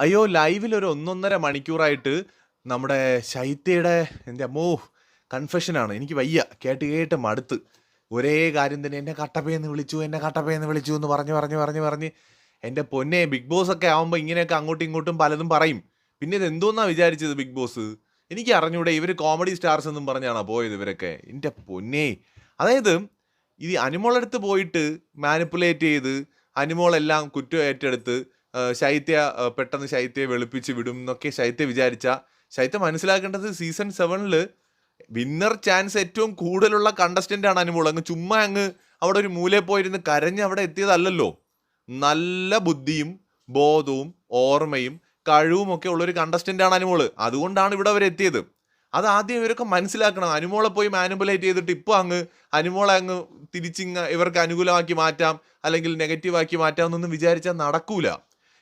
അയ്യോ ലൈവിൽ ഒരു ഒന്നൊന്നര മണിക്കൂറായിട്ട് നമ്മുടെ ശൈത്യയുടെ എന്റെ അമ്മോ കൺഫെഷനാണ് എനിക്ക് വയ്യ. കേട്ട് കേട്ട് മടുത്ത്. ഒരേ കാര്യം തന്നെ എന്നെ കട്ടപ്പയെന്ന് വിളിച്ചു എന്നെ കട്ടപ്പയെന്ന് വിളിച്ചു എന്ന് പറഞ്ഞ് പറഞ്ഞ് പറഞ്ഞ് പറഞ്ഞ് എന്റെ പൊന്നെ ബിഗ് ബോസ് ഒക്കെ ആകുമ്പോൾ ഇങ്ങനെയൊക്കെ അങ്ങോട്ടും ഇങ്ങോട്ടും പലതും പറയും. പിന്നെ ഇത് എന്തോന്നാ വിചാരിച്ചത് ബിഗ് ബോസ്? എനിക്ക് അറിഞ്ഞൂടെ ഇവർ കോമഡി സ്റ്റാർസ് എന്നും പറഞ്ഞാണോ പോയത് ഇവരൊക്കെ? എന്റെ പൊന്നെ. അതായത് ഈ അനിമോളെടുത്ത് പോയിട്ട് മാനിപ്പുലേറ്റ് ചെയ്ത് അനിമോളെല്ലാം കുറ്റം ഏറ്റെടുത്ത് ശൈത്യ പെട്ടെന്ന് ശൈത്യയെ വെളുപ്പിച്ച് വിടും എന്നൊക്കെ ശൈത്യ വിചാരിച്ച. ശൈത്യ മനസ്സിലാക്കേണ്ടത് സീസൺ സെവനിൽ വിന്നർ ചാൻസ് ഏറ്റവും കൂടുതലുള്ള കണ്ടസ്റ്റന്റ് ആണ് അനുമോൾ. അങ്ങ് ചുമ്മാ അങ്ങ് അവിടെ ഒരു മൂലയിൽ പോയിരുന്ന് കരഞ്ഞ് അവിടെ എത്തിയതല്ലല്ലോ. നല്ല ബുദ്ധിയും ബോധവും ഓർമ്മയും കഴിവും ഒക്കെ ഉള്ളൊരു കണ്ടസ്റ്റന്റ് ആണ് അനുമോൾ അതുകൊണ്ടാണ് ഇവിടെ അവർ എത്തിയത്. അത് ആദ്യം ഇവരൊക്കെ മനസ്സിലാക്കണം. അനുമോളെ പോയി മാനിപ്പുലേറ്റ് ചെയ്തിട്ട് ഇപ്പോൾ അങ്ങ് അനുമോളെ അങ്ങ് തിരിച്ചിങ്ങ് ഇവർക്ക് അനുകൂലമാക്കി മാറ്റാം അല്ലെങ്കിൽ നെഗറ്റീവാക്കി മാറ്റാം എന്നൊന്നും വിചാരിച്ചാൽ നടക്കൂല.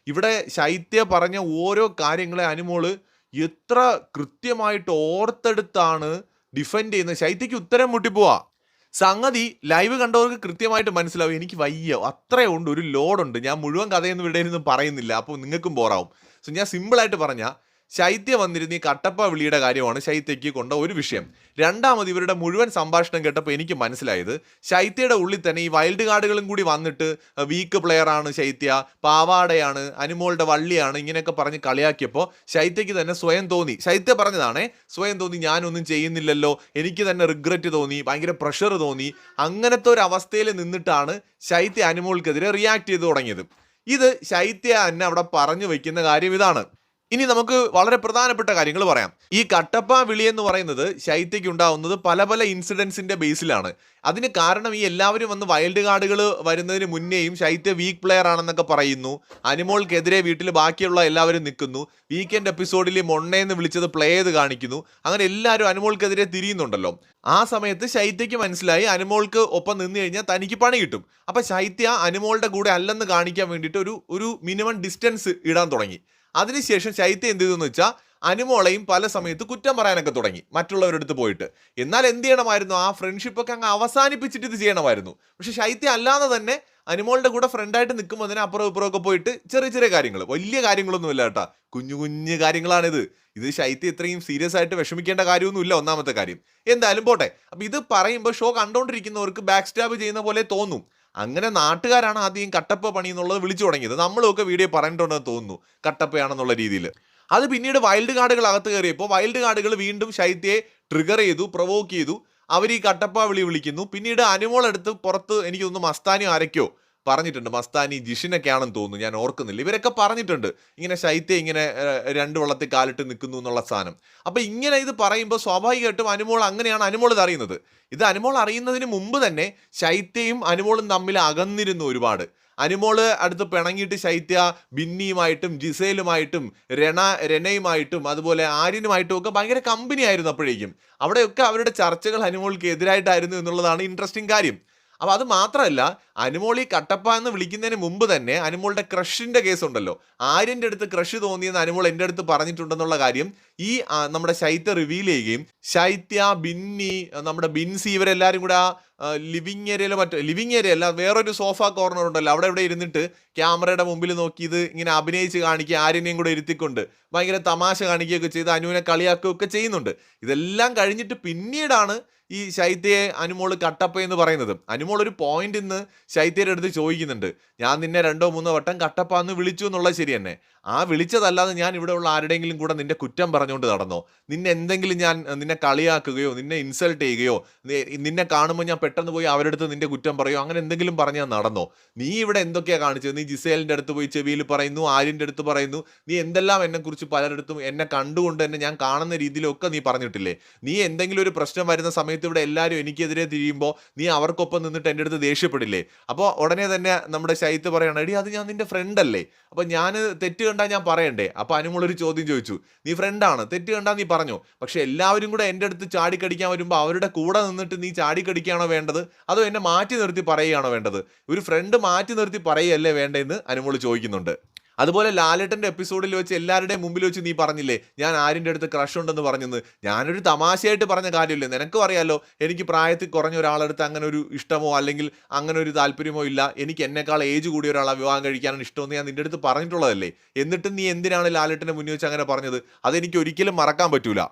ഇവിടെ ശൈത്യ പറഞ്ഞ ഓരോ കാര്യങ്ങളെ അനുമോൾ എത്ര കൃത്യമായിട്ട് ഓർത്തെടുത്താണ് ഡിഫെൻഡ് ചെയ്യുന്നത്. ശൈത്യക്ക് ഉത്തരം മുട്ടിപ്പോവാ. സംഗതി ലൈവ് കണ്ടവർക്ക് കൃത്യമായിട്ട് മനസ്സിലാവും. എനിക്ക് വയ്യ. അത്രേ ഉണ്ട്. ഒരു ലോഡുണ്ട് ഞാൻ മുഴുവൻ കഥയൊന്നും ഇവിടെ ഇരുന്ന് പറയുന്നില്ല. അപ്പോൾ നിങ്ങൾക്കും ബോറാവും സോ ഞാൻ സിമ്പിളായിട്ട് പറഞ്ഞ ശൈത്യ വന്നിരുന്ന ഈ കട്ടപ്പ വിളിയുടെ കാര്യമാണ് ശൈത്യയ്ക്ക് കൊണ്ട ഒരു വിഷയം. രണ്ടാമത് ഇവരുടെ മുഴുവൻ സംഭാഷണം കേട്ടപ്പോൾ എനിക്ക് മനസ്സിലായത് ശൈത്യയുടെ ഉള്ളിൽ തന്നെ ഈ വൈൽഡ് കാർഡുകളും കൂടി വന്നിട്ട് വീക്ക് പ്ലെയർ ആണ് ശൈത്യ പാവാടയാണ് അനുമോളുടെ വള്ളിയാണ് ഇങ്ങനെയൊക്കെ പറഞ്ഞ് കളിയാക്കിയപ്പോൾ ശൈത്യയ്ക്ക് തന്നെ സ്വയം തോന്നി. ശൈത്യ പറഞ്ഞതാണേ സ്വയം തോന്നി ഞാനൊന്നും ചെയ്യുന്നില്ലല്ലോ. എനിക്ക് തന്നെ റിഗ്രറ്റ് തോന്നി ഭയങ്കര പ്രഷർ തോന്നി. അങ്ങനത്തെ ഒരു അവസ്ഥയിൽ നിന്നിട്ടാണ് ശൈത്യ അനുമോൾക്കെതിരെ റിയാക്ട് ചെയ്ത് തുടങ്ങിയത്. ഇത് ശൈത്യ എന്നെ അവിടെ പറഞ്ഞു വയ്ക്കുന്ന കാര്യം ഇതാണ്. ഇനി നമുക്ക് വളരെ പ്രധാനപ്പെട്ട കാര്യങ്ങൾ പറയാം. ഈ കട്ടപ്പ വിളി എന്ന് പറയുന്നത് ശൈത്യയ്ക്ക് ഉണ്ടാവുന്നത് പല പല ഇൻസിഡൻസിന്റെ ബേസിലാണ്. അതിന് കാരണം ഈ എല്ലാവരും വന്ന് വൈൽഡ് കാർഡുകൾ വരുന്നതിന് മുന്നേയും ശൈത്യ വീക്ക് പ്ലെയർ ആണെന്നൊക്കെ പറയുന്നു. അനിമോൾക്കെതിരെ വീട്ടിൽ ബാക്കിയുള്ള എല്ലാവരും നിൽക്കുന്നു. വീക്കെൻഡ് എപ്പിസോഡിൽ മൊണ്ണേന്ന് വിളിച്ചത് പ്ലേ ചെയ്ത് കാണിക്കുന്നു. അങ്ങനെ എല്ലാവരും അനുമോൾക്കെതിരെ തിരിയുന്നുണ്ടല്ലോ. ആ സമയത്ത് ശൈത്യയ്ക്ക് മനസ്സിലായി അനുമോൾക്ക് ഒപ്പം നിന്ന് കഴിഞ്ഞാൽ തനിക്ക് പണി കിട്ടും. അപ്പം ശൈത്യ അനുമോളുടെ കൂടെ അല്ലെന്ന് കാണിക്കാൻ വേണ്ടിയിട്ട് ഒരു ഒരു മിനിമം ഡിസ്റ്റൻസ് ഇടാൻ തുടങ്ങി. അതിനുശേഷം ശൈത്യ എന്ത് ചെയ്തെന്ന് വെച്ചാൽ അനുമോളെയും പല സമയത്ത് കുറ്റം പറയാനൊക്കെ തുടങ്ങി മറ്റുള്ളവരുടെ അടുത്ത് പോയിട്ട്. എന്നാൽ എന്ത് ചെയ്യണമായിരുന്നു? ആ ഫ്രണ്ട്ഷിപ്പ് ഒക്കെ അങ്ങ് അവസാനിപ്പിച്ചിട്ട് ഇത് ചെയ്യണമായിരുന്നു. പക്ഷെ ശൈത്യം അല്ലാതെ തന്നെ അനുമോളുടെ കൂടെ ഫ്രണ്ടായിട്ട് നിൽക്കുമ്പോൾ തന്നെ അപ്പുറം ഇപ്പുറമൊക്കെ പോയിട്ട് ചെറിയ ചെറിയ കാര്യങ്ങൾ വലിയ കാര്യങ്ങളൊന്നുമില്ല കേട്ടാ. കുഞ്ഞു കുഞ്ഞു കാര്യങ്ങളാണിത്. ഇത് ശൈത്യം ഇത്രയും സീരിയസ് ആയിട്ട് വിഷമിക്കേണ്ട കാര്യമൊന്നുമില്ല ഒന്നാമത്തെ കാര്യം. എന്തായാലും പോട്ടെ. അപ്പം ഇത് പറയുമ്പോൾ ഷോ കണ്ടുകൊണ്ടിരിക്കുന്നവർക്ക് ബാക്ക് സ്റ്റാബ് ചെയ്യുന്ന പോലെ തോന്നും. അങ്ങനെ നാട്ടുകാരാണ് ആദ്യം കട്ടപ്പ പണി എന്നുള്ളത് വിളിച്ചു തുടങ്ങിയത്. നമ്മളൊക്കെ വീഡിയോ പറഞ്ഞിട്ടുണ്ടെന്ന് തോന്നുന്നു കട്ടപ്പയാണെന്നുള്ള രീതിയിൽ അത് പിന്നീട് വൈൽഡ് കാർഡുകൾ അകത്ത് കയറിയപ്പോൾ വൈൽഡ് കാർഡുകൾ വീണ്ടും ശൈത്യയെ ട്രിഗർ ചെയ്തു പ്രൊവോക്ക് ചെയ്തു. അവർ ഈ കട്ടപ്പ വിളി വിളിക്കുന്നു. പിന്നീട് അനുമോളെടുത്ത് പുറത്ത് എനിക്ക് തോന്നുന്നു മസ്താനിയോ ആരൊക്കെയോ പറഞ്ഞിട്ടുണ്ട്. മസ്താനി ജിഷിനൊക്കെ ആണെന്ന് തോന്നുന്നു. ഞാൻ ഓർക്കുന്നില്ല. ഇവരൊക്കെ പറഞ്ഞിട്ടുണ്ട്. ഇങ്ങനെ ശൈത്യ ഇങ്ങനെ രണ്ട് വള്ളത്തിൽ കാലിട്ട് നിൽക്കുന്നു എന്നുള്ള സാധനം. അപ്പോൾ ഇങ്ങനെ ഇത് പറയുമ്പോൾ സ്വാഭാവികമായിട്ടും അനുമോൾ അങ്ങനെയാണ് അനുമോൾ ഇത് അറിയുന്നത്. ഇത് അനുമോൾ അറിയുന്നതിന് മുമ്പ് തന്നെ ശൈത്യയും അനുമോളും തമ്മിൽ അകന്നിരുന്നു ഒരുപാട്. അനുമോൾ അടുത്ത് പിണങ്ങിയിട്ട് ശൈത്യ ബിന്നിയുമായിട്ടും ജിസേലുമായിട്ടും രണ രനയുമായിട്ടും അതുപോലെ ആര്യനുമായിട്ടും ഒക്കെ ഭയങ്കര കമ്പനി ആയിരുന്നു അപ്പോഴേക്കും. അവിടെയൊക്കെ അവരുടെ ചർച്ചകൾ അനുമോൾക്ക് എതിരായിട്ടായിരുന്നു എന്നുള്ളതാണ് ഇൻട്രസ്റ്റിംഗ് കാര്യം. അപ്പൊ അത് മാത്രമല്ല അനുമോൾ ഈ കട്ടപ്പ എന്ന് വിളിക്കുന്നതിന് മുമ്പ് തന്നെ അനുമോളുടെ ക്രഷിന്റെ കേസ് ഉണ്ടല്ലോ. ആര്യന്റെ അടുത്ത് ക്രഷ് തോന്നിയെന്ന് അനുമോൾ എന്റെ അടുത്ത് പറഞ്ഞിട്ടുണ്ടെന്നുള്ള കാര്യം ഈ നമ്മുടെ ശൈത്യ റിവീൽ ചെയ്യുകയും ശൈത്യ ബിന്നി നമ്മുടെ ബിൻസി ഇവരെല്ലാവരും കൂടെ ലിവിങ് ഏരിയയിലോ മറ്റോ ലിവിങ് ഏരിയ അല്ല വേറൊരു സോഫ കോർണർ ഉണ്ടല്ലോ. അവിടെ ഇവിടെ ഇരുന്നിട്ട് ക്യാമറയുടെ മുമ്പിൽ നോക്കി ഇത് ഇങ്ങനെ അഭിനയിച്ച് കാണിക്കുക ആര്യനെയും കൂടെ ഇരുത്തിക്കൊണ്ട് ഭയങ്കര തമാശ കാണിക്കുകയൊക്കെ ചെയ്ത് അനുവിനെ കളിയാക്കുകയൊക്കെ ചെയ്യുന്നുണ്ട്. ഇതെല്ലാം കഴിഞ്ഞിട്ട് പിന്നീടാണ് ഈ ശൈത്യയെ അനുമോൾ കട്ടപ്പ എന്ന് പറയുന്നത്. അനുമോൾ ഒരു പോയിന്റ് ഇന്ന് ശൈത്യയുടെ അടുത്ത് ചോദിക്കുന്നുണ്ട്. ഞാൻ നിന്നെ രണ്ടോ മൂന്നോ വട്ടം കട്ടപ്പ എന്ന് വിളിച്ചു എന്നുള്ളത് ശരി തന്നെ ആ വിളിച്ചതല്ലാതെ ഞാൻ ഇവിടെ ഉള്ള ആരുടെയെങ്കിലും കൂടെ നിന്റെ കുറ്റം പറഞ്ഞുകൊണ്ട് നടന്നോ? നിന്നെ എന്തെങ്കിലും ഞാൻ നിന്നെ കളിയാക്കുകയോ നിന്നെ ഇൻസൾട്ട് ചെയ്യുകയോ നിന്നെ കാണുമ്പോൾ ഞാൻ പെട്ടെന്ന് പോയി അവരുടെ അടുത്ത് നിന്റെ കുറ്റം പറയോ? അങ്ങനെ എന്തെങ്കിലും പറഞ്ഞ് ഞാൻ നടന്നോ? നീ ഇവിടെ എന്തൊക്കെയാണ് കാണിച്ചത്? നീ ജിസേലിന്റെ അടുത്ത് പോയി ചെവിയിൽ പറയുന്നു ആര്യന്റെ അടുത്ത് പറയുന്നു. നീ എന്തെല്ലാം എന്നെക്കുറിച്ച് പലരിടത്തും എന്നെ കണ്ടുകൊണ്ട് തന്നെ ഞാൻ കാണുന്ന രീതിയിലൊക്കെ നീ പറഞ്ഞിട്ടില്ലേ? നീ എന്തെങ്കിലും ഒരു പ്രശ്നം വരുന്ന സമയത്ത് ഇവിടെ എല്ലാവരും എനിക്കെതിരെ തിരിയുമ്പോൾ നീ അവർക്കൊപ്പം നിന്നിട്ട് എന്റെ അടുത്ത് ദേഷ്യപ്പെടില്ലേ? അപ്പോൾ ഉടനെ തന്നെ നമ്മുടെ ശൈത്യ പറയണം എടി അത് ഞാൻ നിന്റെ ഫ്രണ്ട് അല്ലേ? അപ്പോൾ ഞാൻ തെറ്റ് കണ്ടാൽ ഞാൻ പറയണ്ടേ? അപ്പോൾ അനുമോളൊരു ചോദ്യം ചോദിച്ചു. നീ ഫ്രണ്ടാണ് തെറ്റ് കണ്ടാൽ നീ പറഞ്ഞു? പക്ഷെ എല്ലാവരും കൂടെ എന്റെ അടുത്ത് ചാടിക്കടിക്കാൻ വരുമ്പോൾ അവരുടെ കൂടെ നിന്നിട്ട് നീ ചാടിക്കടിക്കുകയാണോ വേണ്ടത്? അതോ എന്നെ മാറ്റി നിർത്തി പറയുകയാണോ വേണ്ടത്? ഒരു ഫ്രണ്ട് മാറ്റി നിർത്തി പറയുകയല്ലേ വേണ്ടതെന്ന് അനുമോൾ ചോദിക്കുന്നുണ്ട്. അതുപോലെ ലാലേട്ടന്റെ എപ്പിസോഡിൽ വെച്ച് എല്ലാവരുടെയും മുമ്പിൽ വെച്ച് നീ പറഞ്ഞില്ലേ ഞാൻ ആരിന്റെ അടുത്ത് ക്രഷ് ഉണ്ടെന്ന് പറഞ്ഞെന്ന്. ഞാനൊരു തമാശയായിട്ട് പറഞ്ഞ കാര്യമില്ലേ? നിനക്കും അറിയാലോ എനിക്ക് പ്രായത്തിൽ കുറഞ്ഞ ഒരാളെടുത്ത് അങ്ങനെ ഒരു ഇഷ്ടമോ അല്ലെങ്കിൽ അങ്ങനെ ഒരു താല്പര്യമോ ഇല്ല. എനിക്ക് എന്നെക്കാൾ ഏജ് കൂടിയ ഒരാളെ വിവാഹം കഴിക്കാനാണ് ഇഷ്ടമെന്ന് ഞാൻ നിന്റെ അടുത്ത് പറഞ്ഞിട്ടുള്ളതല്ലേ? എന്നിട്ടും നീ എന്തിനാണ് ലാലേട്ടന്റെ മുന്നിൽ വെച്ച് അങ്ങനെ പറഞ്ഞത്? അതെനിക്ക് ഒരിക്കലും മറക്കാൻ പറ്റൂല.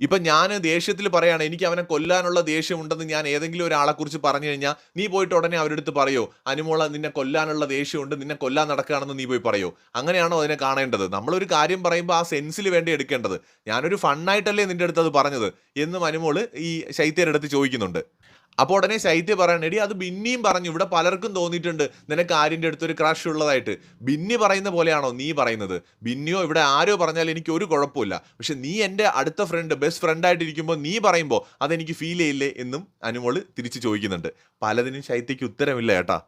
ഇപ്പൊ ഞാൻ ദേഷ്യത്തിൽ പറയാണ് എനിക്ക് അവനെ കൊല്ലാനുള്ള ദേഷ്യമുണ്ടെന്ന് ഞാൻ ഏതെങ്കിലും ഒരാളെ കുറിച്ച് പറഞ്ഞു കഴിഞ്ഞാൽ നീ പോയിട്ട് ഉടനെ അവരെടുത്ത് പറയോ അനുമോള നിന്നെ കൊല്ലാനുള്ള ദേഷ്യമുണ്ട് നിന്നെ കൊല്ലാൻ നടക്കുകയാണെന്ന് നീ പോയി പറയോ? അങ്ങനെയാണോ അതിനെ കാണേണ്ടത്? നമ്മളൊരു കാര്യം പറയുമ്പോൾ ആ സെൻസിൽ വേണ്ടി എടുക്കേണ്ടത്. ഞാനൊരു ഫണ്ണായിട്ടല്ലേ നിന്റെ അടുത്ത് അത് പറഞ്ഞത്? എന്നും അനുമോൾ ഈ ശൈത്യരുടെ അടുത്ത് ചോദിക്കുന്നുണ്ട്. അപ്പോൾ ഉടനെ ശൈത്യ പറയണം എടി അത് ബിന്നിയും പറഞ്ഞു. ഇവിടെ പലർക്കും തോന്നിയിട്ടുണ്ട്. നിനക്ക് ആര്യന്റെ അടുത്തൊരു ക്രാഷ് ഉള്ളതായിട്ട്. ബിന്നി പറയുന്ന പോലെയാണോ നീ പറയുന്നത്? ബിന്നിയോ ഇവിടെ ആരോ പറഞ്ഞാൽ എനിക്ക് ഒരു കുഴപ്പമില്ല. പക്ഷെ നീ എന്റെ അടുത്ത ഫ്രണ്ട് ബെസ്റ്റ് ഫ്രണ്ടായിട്ടിരിക്കുമ്പോൾ നീ പറയുമ്പോൾ അതെനിക്ക് ഫീൽ ചെയ്യില്ലേ എന്നും അനുമോൾ തിരിച്ച് ചോദിക്കുന്നുണ്ട്. പലതിനും ശൈത്യയ്ക്ക് ഉത്തരമില്ല ഏട്ടാ.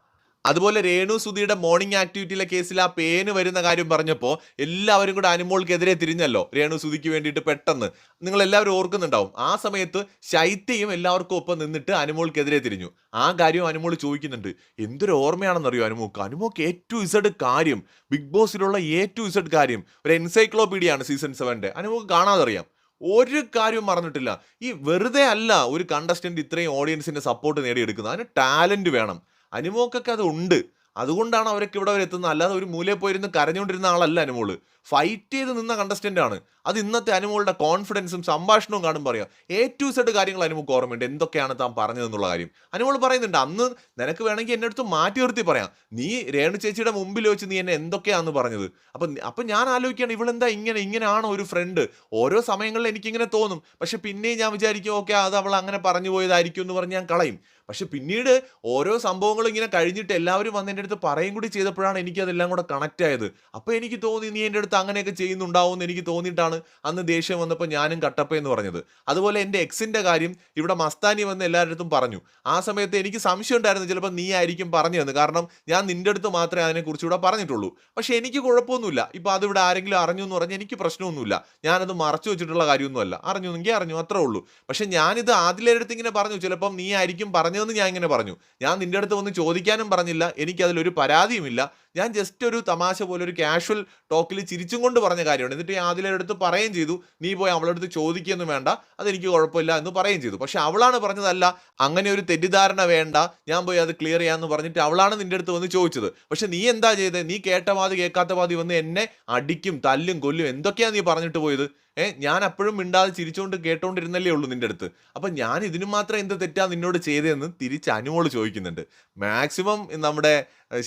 അതുപോലെ രേണു സുധിയുടെ മോർണിംഗ് ആക്ടിവിറ്റിയിലെ കേസിൽ ആ പേന് വരുന്ന കാര്യം പറഞ്ഞപ്പോൾ എല്ലാവരും കൂടെ അനുമോൾക്കെതിരെ തിരിഞ്ഞല്ലോ രേണു സുധിക്ക് വേണ്ടിയിട്ട് പെട്ടെന്ന്. നിങ്ങൾ എല്ലാവരും ഓർക്കുന്നുണ്ടാവും. ആ സമയത്ത് ശൈത്യയും എല്ലാവർക്കും ഒപ്പം നിന്നിട്ട് അനുമോൾക്കെതിരെ തിരിഞ്ഞു. ആ കാര്യം അനുമോൾ ചോദിക്കുന്നുണ്ട്. എന്തൊരു ഓർമ്മയാണെന്നറിയോ അനുമോക്ക്? അനുമോക്ക് എ ടു ഇസഡ് കാര്യം ബിഗ് ബോസിലുള്ള എ ടു ഇസഡ് കാര്യം ഒരു എൻസൈക്ലോപീഡിയ ആണ് സീസൺ സെവന്റെ. അനുമോക്ക് കാണാതറിയാം. ഒരു കാര്യവും മറന്നിട്ടില്ല. ഈ വെറുതെ അല്ല ഒരു കണ്ടസ്റ്റന്റ് ഇത്രയും ഓഡിയൻസിന്റെ സപ്പോർട്ട് നേടിയെടുക്കുന്നത്. അതിന് ടാലന്റ് വേണം. അനുമോക്കൊക്കെ അത് ഉണ്ട്. അതുകൊണ്ടാണ് അവരൊക്കെ ഇവിടെ വരെ എത്തുന്നത്. അല്ലാതെ ഒരു മൂലയിൽ പോയിരുന്ന് കരഞ്ഞുകൊണ്ടിരുന്ന ആളല്ല അനുമോൾ. ഫൈറ്റ് ചെയ്ത് നിന്ന കണ്ടസ്റ്റന്റാണ് അത് ഇന്നത്തെ അനുമോളുടെ കോൺഫിഡൻസും സംഭാഷണവും കാണും പറയാം എ ടു സെഡ് കാര്യങ്ങൾ അനുമുക്ക് ഓർമ്മയുണ്ട്. എന്തൊക്കെയാണ് താൻ പറഞ്ഞതെന്നുള്ള കാര്യം. അനുമോൾ പറയുന്നുണ്ട് അന്ന് നിനക്ക് വേണമെങ്കിൽ എന്നെ അടുത്ത് മാറ്റി നിർത്തി പറയാം. നീ രേണു ചേച്ചിയുടെ മുമ്പിൽ വെച്ച് നീ എന്നെ എന്തൊക്കെയാന്ന് പറഞ്ഞത്? അപ്പം അപ്പം ഞാൻ ആലോചിക്കുകയാണ് ഇവളെന്താ ഇങ്ങനെ ഇങ്ങനെയാണോ ഒരു ഫ്രണ്ട് ഓരോ സമയങ്ങളിൽ എനിക്കിങ്ങനെ തോന്നും. പക്ഷെ പിന്നെയും ഞാൻ വിചാരിക്കും ഓക്കെ അത് അവൾ അങ്ങനെ പറഞ്ഞു പോയതായിരിക്കും എന്ന് പറഞ്ഞ് ഞാൻ കളയും. പക്ഷെ പിന്നീട് ഓരോ സംഭവങ്ങളും ഇങ്ങനെ കഴിഞ്ഞിട്ട് എല്ലാവരും വന്ന് എന്റെ അടുത്ത് പറയും കൂടി ചെയ്തപ്പോഴാണ് എനിക്കതെല്ലാം കൂടെ കണക്റ്റ് ആയത്. അപ്പോൾ എനിക്ക് തോന്നി നീ എന്റെ അടുത്ത് അങ്ങനെയൊക്കെ ചെയ്യുന്നുണ്ടാവും എന്ന് എനിക്ക് തോന്നിയിട്ടാണ് അന്ന് ദേഷ്യം വന്നപ്പോൾ ഞാനും കട്ടപ്പ എന്ന് പറഞ്ഞത്. അതുപോലെ എന്റെ എക്സിന്റെ കാര്യം ഇവിടെ മസ്താനി വന്ന് എല്ലാവരുടെ പറഞ്ഞു. ആ സമയത്ത് എനിക്ക് സംശയം ഉണ്ടായിരുന്നു ചിലപ്പോൾ നീ ആയിരിക്കും പറഞ്ഞതെന്ന്. കാരണം ഞാൻ നിന്റെ അടുത്ത് മാത്രമേ അതിനെക്കുറിച്ച് ഇവിടെ പറഞ്ഞിട്ടുള്ളൂ. പക്ഷേ എനിക്ക് കുഴപ്പമൊന്നുമില്ല. ഇപ്പോൾ അതിവിടെ ആരെങ്കിലും അറിഞ്ഞു എന്ന് പറഞ്ഞാൽ എനിക്ക് പ്രശ്നമൊന്നുമില്ല. ഞാനത് മറച്ചു വെച്ചിട്ടുള്ള കാര്യമൊന്നുമല്ല. അറിഞ്ഞെങ്കിൽ അറിഞ്ഞു അത്രേ ഉള്ളൂ. പക്ഷേ ഞാനിത് ആദിലയുടെ അടുത്ത് ഇങ്ങനെ പറഞ്ഞു. ചിലപ്പം നീ ആയിരിക്കും പറഞ്ഞതെന്ന് ഞാൻ ഇങ്ങനെ പറഞ്ഞു. ഞാൻ നിന്റെ അടുത്ത് വന്ന് ചോദിക്കാനും പറഞ്ഞില്ല. എനിക്കതിലൊരു പരാതിയുമില്ല. ഞാൻ ജസ്റ്റ് ഒരു തമാശ പോലെ ഒരു കാഷ്വൽ ടോക്കിൽ ചിരിച്ചും കൊണ്ട് പറഞ്ഞ കാര്യമാണ്. എന്നിട്ട് ഞാൻ അടുത്ത് പറയുകയും ചെയ്തു നീ പോയി അവളടുത്ത് ചോദിക്കുകയൊന്നും വേണ്ട അതെനിക്ക് കുഴപ്പമില്ല എന്ന് പറയുകയും ചെയ്തു. പക്ഷെ അവളാണ് പറഞ്ഞതല്ല അങ്ങനെ ഒരു തെറ്റിദ്ധാരണ വേണ്ട ഞാൻ പോയി അത് ക്ലിയർ ചെയ്യാമെന്ന് പറഞ്ഞിട്ട് അവളാണ് നിന്റെ അടുത്ത് വന്ന് ചോദിച്ചത്. പക്ഷെ നീ എന്താ ചെയ്തത് നീ കേട്ട പാതി കേൾക്കാത്ത പാതി വന്ന് എന്നെ അടിക്കും തല്ലും കൊല്ലും എന്തൊക്കെയാണ് നീ പറഞ്ഞിട്ട് പോയത്? ഏ ഞാൻ അപ്പോഴും മിണ്ടാതെ ചിരിച്ചുകൊണ്ട് കേട്ടോണ്ടിരുന്നല്ലേ ഉള്ളൂ നിന്റെ അടുത്ത്. അപ്പൊ ഞാൻ ഇതിനു മാത്രം എന്ത് തെറ്റാ നിന്നോട് ചെയ്തതെന്ന് തിരിച്ച് അനുമോൾ ചോദിക്കുന്നുണ്ട്. മാക്സിമം നമ്മുടെ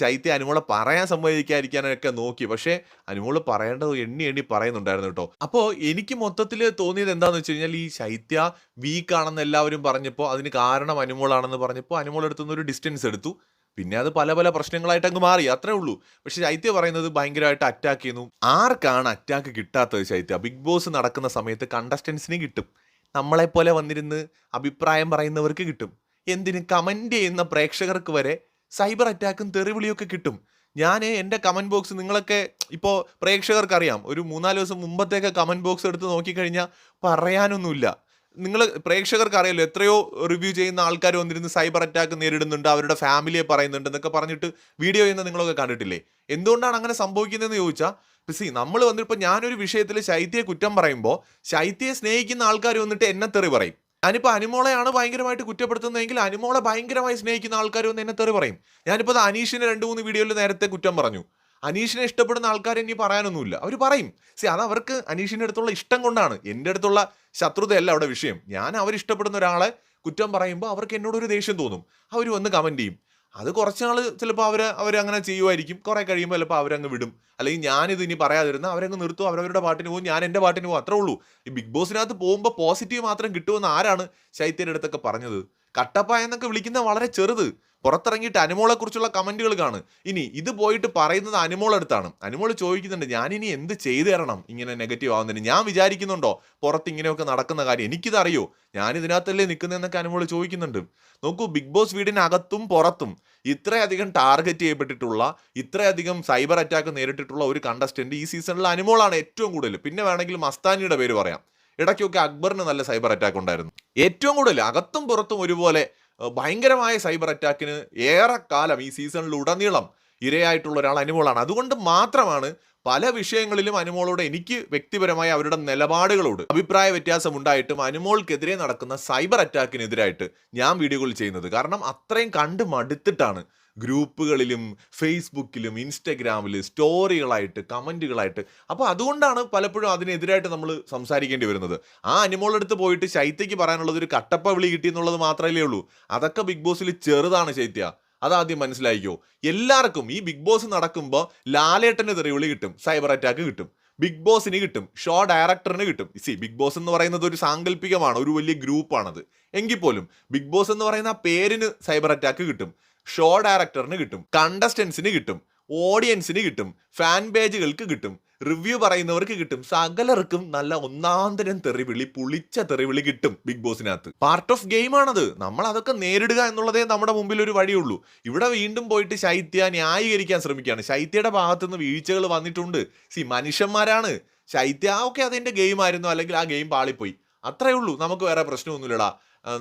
ശൈത്യ അനുമോളെ പറയാൻ സമ്മതിക്കാതിരിക്കാനൊക്കെ നോക്കി. പക്ഷേ അനുമോൾ പറയേണ്ടത് എണ്ണി എണ്ണി പറയുന്നുണ്ടായിരുന്നു കേട്ടോ. അപ്പോൾ എനിക്ക് മൊത്തത്തിൽ തോന്നിയത് എന്താണെന്ന് വെച്ച് കഴിഞ്ഞാൽ ഈ ശൈത്യ വീക്കാണെന്ന് എല്ലാവരും പറഞ്ഞപ്പോൾ അതിന് കാരണം അനുമോളാണെന്ന് പറഞ്ഞപ്പോൾ അനുമോൾ എടുത്തുനിന്ന് ഒരു ഡിസ്റ്റൻസ് എടുത്തു. പിന്നെ അത് പല പല പ്രശ്നങ്ങളായിട്ട് അങ്ങ് മാറി അത്രേ ഉള്ളൂ. പക്ഷെ ശൈത്യ പറയുന്നത് ഭയങ്കരമായിട്ട് അറ്റാക്ക് ചെയ്യുന്നു. ആർക്കാണ് അറ്റാക്ക് കിട്ടാത്തത് ശൈത്യ? ബിഗ് ബോസ് നടക്കുന്ന സമയത്ത് കണ്ടസ്റ്റൻസിന് കിട്ടും. നമ്മളെപ്പോലെ വന്നിരുന്ന് അഭിപ്രായം പറയുന്നവർക്ക് കിട്ടും. എന്തിന് കമന്റ് ചെയ്യുന്ന പ്രേക്ഷകർക്ക് വരെ സൈബർ അറ്റാക്കും തെറിവിളിയൊക്കെ കിട്ടും. ഞാൻ എന്റെ കമന്റ് ബോക്സ് നിങ്ങളൊക്കെ ഇപ്പോൾ പ്രേക്ഷകർക്കറിയാം. ഒരു മൂന്നാൽ ദിവസം മുമ്പത്തേക്ക് കമന്റ് ബോക്സ് എടുത്ത് നോക്കിക്കഴിഞ്ഞാൽ പറയാനൊന്നുമില്ല. നിങ്ങൾ പ്രേക്ഷകർക്ക് അറിയില്ല എത്രയോ റിവ്യൂ ചെയ്യുന്ന ആൾക്കാർ വന്നിരുന്ന് സൈബർ അറ്റാക്ക് നേരിടുന്നുണ്ട് അവരുടെ ഫാമിലിയെ പറയുന്നുണ്ട് എന്നൊക്കെ പറഞ്ഞിട്ട് വീഡിയോ ചെയ്യുന്ന നിങ്ങളൊക്കെ കണ്ടിട്ടില്ലേ? എന്തുകൊണ്ടാണ് അങ്ങനെ സംഭവിക്കുന്നതെന്ന് ചോദിച്ചാൽ സി നമ്മൾ വന്നിപ്പോൾ ഞാനൊരു വിഷയത്തിൽ ശൈത്യയെ കുറ്റം പറയുമ്പോൾ ശൈത്യയെ സ്നേഹിക്കുന്ന ആൾക്കാർ വന്നിട്ട് എന്നെ തെറി പറയും. ഞാനിപ്പോൾ അനുമോളെയാണ് ഭയങ്കരമായിട്ട് കുറ്റപ്പെടുത്തുന്നതെങ്കിൽ അനുമോളെ ഭയങ്കരമായി സ്നേഹിക്കുന്ന ആൾക്കാർ വന്ന് എന്നെ തെറി പറയും. ഞാനിപ്പോൾ അത് അനീഷിനെ രണ്ട് മൂന്ന് വീഡിയോയിൽ നേരത്തെ കുറ്റം പറഞ്ഞു. അനീഷിനെ ഇഷ്ടപ്പെടുന്ന ആൾക്കാരെ ഇനി പറയാനൊന്നുമില്ല. അവർ പറയും. സി അത് അവർക്ക് അനീഷിന്റെ അടുത്തുള്ള ഇഷ്ടം കൊണ്ടാണ്. എന്റെ അടുത്തുള്ള ശത്രുതയല്ല അവിടെ വിഷയം. ഞാൻ അവരിഷ്ടപ്പെടുന്ന ഒരാളെ കുറ്റം പറയുമ്പോൾ അവർക്ക് എന്നോടൊരു ദേഷ്യം തോന്നും. അവർ വന്ന് കമന്റ് ചെയ്യും. അത് കുറച്ച് നാൾ ചിലപ്പോൾ അവർ അവരങ്ങനെ ചെയ്യുമായിരിക്കും. കുറേ കഴിയുമ്പോൾ ചിലപ്പോൾ അവരങ്ങ് വിടും. അല്ലെങ്കിൽ ഞാനിത് ഇനി പറയാതിരുന്ന അവരങ്ങ് നിർത്തും. അവരവരുടെ പാട്ടിന് പോകും. ഞാൻ എന്റെ പാട്ടിന് പോകും. അത്രേ ഉള്ളൂ. ഈ ബിഗ് ബോസിനകത്ത് പോകുമ്പോൾ പോസിറ്റീവ് മാത്രം കിട്ടുമെന്ന് ആരാണ് ശൈത്യന്റെ അടുത്തൊക്കെ പറഞ്ഞത്? കട്ടപ്പ എന്നൊക്കെ വിളിക്കുന്ന വളരെ ചെറുത്. പുറത്തിറങ്ങിയിട്ട് അനുമോളെ കുറിച്ചുള്ള കാണും. ഇനി ഇത് പോയിട്ട് പറയുന്നത് അനുമോളടുത്താണ് അനുമോൾ ചോദിക്കുന്നുണ്ട് ഞാനിനി എന്ത് ചെയ്തു തരണം? ഇങ്ങനെ നെഗറ്റീവ് ആവുന്നതിന് ഞാൻ വിചാരിക്കുന്നുണ്ടോ പുറത്ത് ഇങ്ങനെയൊക്കെ നടക്കുന്ന കാര്യം? എനിക്കിതറിയോ ഞാനിതിനകത്തല്ലേ നിൽക്കുന്നതെന്നൊക്കെ അനുമോൾ ചോദിക്കുന്നുണ്ട്. നോക്കൂ ബിഗ് ബോസ് വീടിനകത്തും പുറത്തും ഇത്രയധികം ടാർഗറ്റ് ചെയ്യപ്പെട്ടിട്ടുള്ള ഇത്രയധികം സൈബർ അറ്റാക്ക് നേരിട്ടിട്ടുള്ള ഒരു കണ്ടസ്റ്റന്റ് ഈ സീസണിൽ അനുമോളാണ് ഏറ്റവും കൂടുതൽ. പിന്നെ വേണമെങ്കിൽ മസ്താനിയുടെ പേര് പറയാം. ഇടയ്ക്കൊക്കെ അക്ബറിന് നല്ല സൈബർ അറ്റാക്ക് ഉണ്ടായിരുന്നു. ഏറ്റവും കൂടുതൽ അകത്തും പുറത്തും ഒരുപോലെ ഭയങ്കരമായ സൈബർ അറ്റാക്കിന് ഏറെക്കാലം ഈ സീസണിൽ ഉടനീളം ഇരയായിട്ടുള്ള ഒരാൾ അനുമോളാണ്. അതുകൊണ്ട് മാത്രമാണ് പല വിഷയങ്ങളിലും അനുമോളോട് എനിക്ക് വ്യക്തിപരമായി അവരുടെ നിലപാടുകളോട് അഭിപ്രായ വ്യത്യാസം ഉണ്ടായിട്ടും അനുമോൾക്കെതിരെ നടക്കുന്ന സൈബർ അറ്റാക്കിനെതിരായിട്ട് ഞാൻ വീഡിയോകൾ ചെയ്യുന്നത്. കാരണം അത്രയും കണ്ട് മടുത്തിട്ടാണ് ഗ്രൂപ്പുകളിലും ഫേസ്ബുക്കിലും ഇൻസ്റ്റഗ്രാമിലും സ്റ്റോറികളായിട്ട് കമന്റുകളായിട്ട്. അപ്പോൾ അതുകൊണ്ടാണ് പലപ്പോഴും അതിനെതിരായിട്ട് നമ്മൾ സംസാരിക്കേണ്ടി വരുന്നത്. ആ അനിമോളെടുത്ത് പോയിട്ട് ശൈത്യയ്ക്ക് പറയാനുള്ളത് ഒരു കട്ടപ്പ വിളി കിട്ടി എന്നുള്ളത് മാത്രമല്ലേ ഉള്ളൂ. അതൊക്കെ ബിഗ് ബോസിൽ ചെറുതാണ് ശൈത്യ. അതാദ്യം മനസ്സിലായിക്കോ. എല്ലാവർക്കും ഈ ബിഗ് ബോസ് നടക്കുമ്പോൾ ലാലേട്ടന് തെറിവിളി കിട്ടും സൈബർ അറ്റാക്ക് കിട്ടും. ബിഗ് ബോസിന് കിട്ടും ഷോ ഡയറക്ടറിന് കിട്ടും. സി ബിഗ് ബോസ് എന്ന് പറയുന്നത് ഒരു സാങ്കല്പികമാണ് ഒരു വലിയ ഗ്രൂപ്പാണത്. എങ്കിൽ പോലും ബിഗ് ബോസ് എന്ന് പറയുന്ന ആ പേരിന് സൈബർ അറ്റാക്ക് കിട്ടും. ഷോ ഡയറക്ടറിന് കിട്ടും കണ്ടസ്റ്റൻസിന് കിട്ടും ഓഡിയൻസിന് കിട്ടും ഫാൻ പേജുകൾക്ക് കിട്ടും റിവ്യൂ പറയുന്നവർക്ക് കിട്ടും സകലർക്കും നല്ല ഒന്നാന്തരം തെറിവിളി പുളിച്ച തെറിവിളി കിട്ടും ബിഗ് ബോസിനകത്ത് പാർട്ട് ഓഫ് ഗെയിം ഗെയിമാണത് നമ്മൾ അതൊക്കെ നേരിടുക എന്നുള്ളതേ നമ്മുടെ മുമ്പിൽ ഒരു വഴിയുള്ളൂ. ഇവിടെ വീണ്ടും പോയിട്ട് ശൈത്യ ന്യായീകരിക്കാൻ ശ്രമിക്കുകയാണ്. ശൈത്യയുടെ ഭാഗത്തുനിന്ന് വീഴ്ചകൾ വന്നിട്ടുണ്ട്. സി മനുഷ്യന്മാരാണ്. ശൈത്യ അതെന്റെ ഗെയിം ആയിരുന്നു. അല്ലെങ്കിൽ ആ ഗെയിം പാളിപ്പോയി. അത്രേ ഉള്ളൂ. നമുക്ക് വേറെ പ്രശ്നമൊന്നുമില്ലടാ.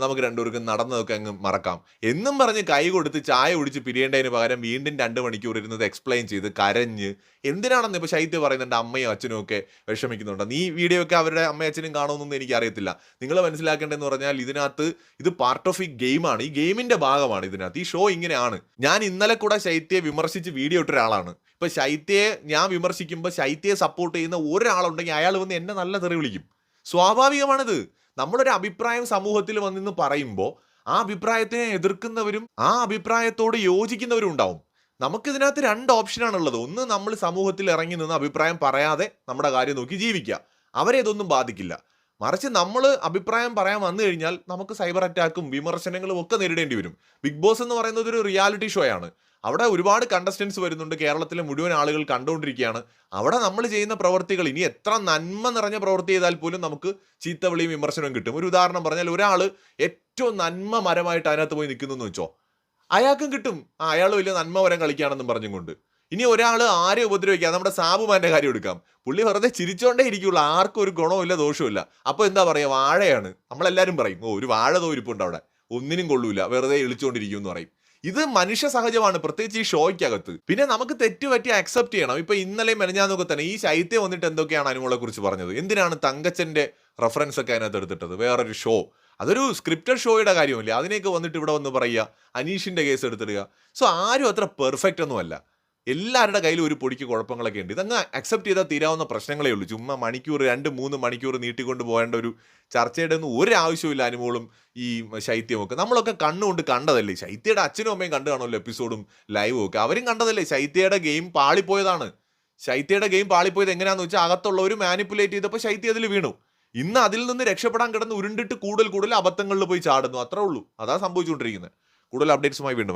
നമുക്ക് രണ്ടുപേർക്കും നടന്നതൊക്കെ അങ്ങ് മറക്കാം. എന്നും പറഞ്ഞ് കൈ കൊടുത്ത് ചായ കുടിച്ച് പിരിയേണ്ടതിന് പകരം വീണ്ടും രണ്ട് മണിക്കൂർ ഇരുന്നത് എക്സ്പ്ലെയിൻ ചെയ്ത് കരഞ്ഞ് എന്തിനാണെന്ന് ഇപ്പോൾ ശൈത്യ പറയുന്നുണ്ട് അമ്മയും അച്ഛനും ഒക്കെ വിഷമിക്കുന്നുണ്ട്. നീ വീഡിയോ ഒക്കെ അവരുടെ അമ്മയും അച്ഛനും കാണുമെന്നൊന്നും എനിക്ക് അറിയത്തില്ല നിങ്ങൾ മനസ്സിലാക്കേണ്ടതെന്ന് പറഞ്ഞാൽ ഇതിനകത്ത് ഇത് പാർട്ട് ഓഫ് ഈ ഗെയിമാണ് ഈ ഗെയിമിന്റെ ഭാഗമാണ് ഇതിനകത്ത്. ഈ ഷോ ഇങ്ങനെയാണ്. ഞാൻ ഇന്നലെ കൂടെ ശൈത്യയെ വിമർശിച്ച് വീഡിയോ ഇട്ട ഒരാളാണ്. ഇപ്പൊ ശൈത്യയെ ഞാൻ വിമർശിക്കുമ്പോൾ ശൈത്യയെ സപ്പോർട്ട് ചെയ്യുന്ന ഒരാളുണ്ടെങ്കിൽ അയാൾ വന്ന് എന്നെ നല്ല തെറി വിളിക്കും. സ്വാഭാവികമാണിത്. നമ്മളൊരു അഭിപ്രായം സമൂഹത്തിൽ വന്നിന്ന് പറയുമ്പോൾ ആ അഭിപ്രായത്തിനെ എതിർക്കുന്നവരും ആ അഭിപ്രായത്തോട് യോജിക്കുന്നവരും ഉണ്ടാവും. നമുക്കിതിനകത്ത് രണ്ട് ഓപ്ഷനാണുള്ളത്. ഒന്ന് നമ്മൾ സമൂഹത്തിൽ ഇറങ്ങി നിന്ന് അഭിപ്രായം പറയാതെ നമ്മുടെ കാര്യം നോക്കി ജീവിക്കുക. അവരെ ഇതൊന്നും ബാധിക്കില്ല. മറിച്ച് നമ്മൾ അഭിപ്രായം പറയാൻ വന്നു കഴിഞ്ഞാൽ നമുക്ക് സൈബർ അറ്റാക്കും വിമർശനങ്ങളും ഒക്കെ നേരിടേണ്ടി വരും. ബിഗ് ബോസ് എന്ന് പറയുന്നത് ഒരു റിയാലിറ്റി ഷോയാണ്. അവിടെ ഒരുപാട് കണ്ടസ്റ്റൻസ് വരുന്നുണ്ട്. കേരളത്തിലെ മുഴുവൻ ആളുകൾ കണ്ടുകൊണ്ടിരിക്കുകയാണ്. അവിടെ നമ്മൾ ചെയ്യുന്ന പ്രവർത്തികൾ ഇനി എത്ര നന്മ നിറഞ്ഞ പ്രവൃത്തി ചെയ്താൽ പോലും നമുക്ക് ചീത്തവിളിയും വിമർശനവും കിട്ടും. ഒരു ഉദാഹരണം പറഞ്ഞാൽ ഒരാൾ ഏറ്റവും നന്മ മരമായിട്ട് അതിനകത്ത് പോയി നിൽക്കുന്നു എന്ന് വെച്ചോ. അയാൾക്കും കിട്ടും. ആ അയാൾ വലിയ നന്മ വരം കളിക്കുകയാണെന്നും പറഞ്ഞും കൊണ്ട് ഇനി ഒരാൾ ആരെ ഉപദ്രവിക്കുക നമ്മുടെ സാബുമാന്റെ കാര്യം എടുക്കാം. പുള്ളി വെറുതെ ചിരിച്ചോണ്ടേ ഇരിക്കുള്ളൂ ആർക്കും ഒരു ഗുണവുമില്ല ദോഷമില്ല അപ്പോൾ എന്താ പറയുക? വാഴയാണ്. നമ്മളെല്ലാവരും പറയും ഓ ഒരു വാഴ തോരിപ്പുണ്ട് അവിടെ. ഒന്നിനും കൊള്ളൂല. വെറുതെ ഇളിച്ചുകൊണ്ടിരിക്കും എന്ന് പറയും. ഇത് മനുഷ്യ സഹജമാണ് പ്രത്യേകിച്ച് ഈ ഷോയ്ക്കകത്ത്. പിന്നെ നമുക്ക് തെറ്റ് പറ്റി അക്സെപ്റ്റ് ചെയ്യണം. ഇപ്പൊ ഇന്നലെ മെനഞ്ഞാന്നൊക്കെ തന്നെ ഈ ശൈത്യം വന്നിട്ട് എന്തൊക്കെയാണ് അനുമോളെ കുറിച്ച് പറഞ്ഞത്? എന്തിനാണ് തങ്കച്ചന്റെ റെഫറൻസ് ഒക്കെ അതിനകത്ത് എടുത്തിട്ടത്? വേറൊരു ഷോ അതൊരു സ്ക്രിപ്റ്റഡ് ഷോയുടെ കാര്യമില്ല? അതിനെയൊക്കെ വന്നിട്ട് ഇവിടെ വന്ന് പറയുക അനീഷിന്റെ കേസ് എടുത്തിടുക. സോ ആരും അത്ര പെർഫെക്റ്റ് ഒന്നുമല്ല. എല്ലാവരുടെ കയ്യിലും ഒരു പൊടിക്ക് കുഴപ്പങ്ങളൊക്കെ ഉണ്ട്. ഇതങ്ങ് അക്സെപ്റ്റ് ചെയ്താൽ തീരാവുന്ന പ്രശ്നങ്ങളേ ഉള്ളൂ. ചുമ്മാ മണിക്കൂർ രണ്ട് മൂന്ന് മണിക്കൂർ നീട്ടിക്കൊണ്ട് പോകേണ്ട ഒരു ചർച്ചയുടെ ഒന്നും ഒരു ആവശ്യമില്ല അനുമോളും ഈ ശൈത്യമൊക്കെ നമ്മളൊക്കെ കണ്ണുകൊണ്ട് കണ്ടതല്ലേ? ശൈത്യയുടെ അച്ഛനും അമ്മയും കണ്ടു കാണുമല്ലോ എപ്പിസോഡും ലൈവും ഒക്കെ. അവരും കണ്ടതല്ലേ? ശൈത്യയുടെ ഗെയിം പാളിപ്പോയതാണ്. ശൈത്യയുടെ ഗെയിം പാളിപ്പോയത് എങ്ങനെയാണെന്ന് വെച്ചാൽ അകത്തുള്ളവർ മാനിപ്പുലേറ്റ് ചെയ്തപ്പോൾ ശൈത്യ അതിൽ വീണു. ഇന്ന് അതിൽ നിന്ന് രക്ഷപ്പെടാൻ കിടന്ന് ഉരുണ്ടിട്ട് കൂടുതൽ കൂടുതൽ അബദ്ധങ്ങളിൽ പോയി ചാടുന്നു. അത്രേ ഉള്ളൂ. അതാ സംഭവിച്ചുകൊണ്ടിരിക്കുന്നത്. കൂടുതൽ അപ്ഡേറ്റ്സുമായി വീണ്ടും